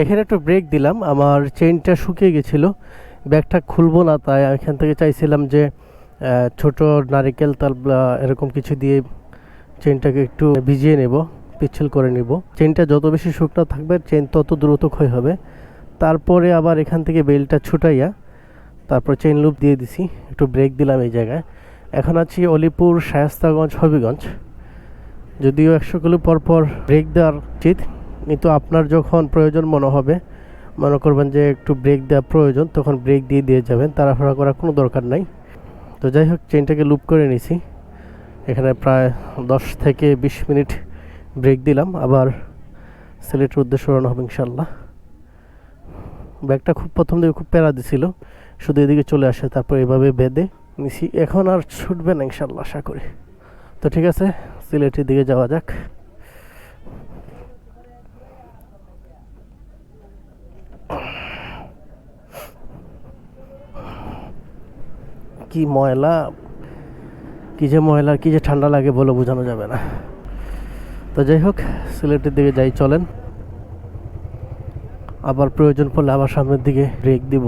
এখানে একটু ব্রেক দিলাম। আমার চেইনটা শুকিয়ে গেছিল। ব্যাগটা খুলবো না, তাই এখান থেকে চাইছিলাম যে ছোট নারিকেল, তাল এরকম কিছু দিয়ে চেইনটাকে একটু ভিজিয়ে নেব, পিচ্ছিল করে নেব। চেনটা যত বেশি শুকনো থাকবে চেইন তত দ্রুত ক্ষয় হবে। তারপরে আবার এখান থেকে বেলটা ছুটাইয়া তারপর চেইন লুপ দিয়ে দিছি। একটু ব্রেক দিলাম এই জায়গায়। এখন আছি অলিপুর শায়স্তাগঞ্জ, হবিগঞ্জ। যদিও একশো কিলো পর পর ব্রেক দেওয়ার উচিত। কিন্তু আপনার যখন প্রয়োজন মনে হবে, মনে করবেন যে একটু ব্রেক দেওয়া প্রয়োজন, তখন ব্রেক দিয়ে দিয়ে যাবেন, তাড়াহুড়া করার কোনো দরকার নাই। তো যাই হোক চেনটাকে লুপ করে নিছি। এখানে প্রায় দশ থেকে বিশ মিনিট ব্রেক দিলাম, আবার সিলেটের উদ্দেশ্যে রওনা হবে ইনশাল্লাহ ব্যাগটা খুব প্রথম দিকে খুব প্যারা দিছিল, শুধু এদিকে চলে আসে, তারপর এভাবে বেঁধে নিছি। এখন আর ছুটবে না ইনশাল্লাহ আশা করি। তো ঠিক আছে সিলেটের দিকে যাওয়া যাক। কি ময়লা, কি যে ময়লা, কি যে ঠান্ডা লাগে বলে বোঝানো যাবে না। তো যাই হোক, সিলেটের দিকে যাই, চলেন। আবার প্রয়োজন পড়লে আবার সামনের দিকে ব্রেক দিব।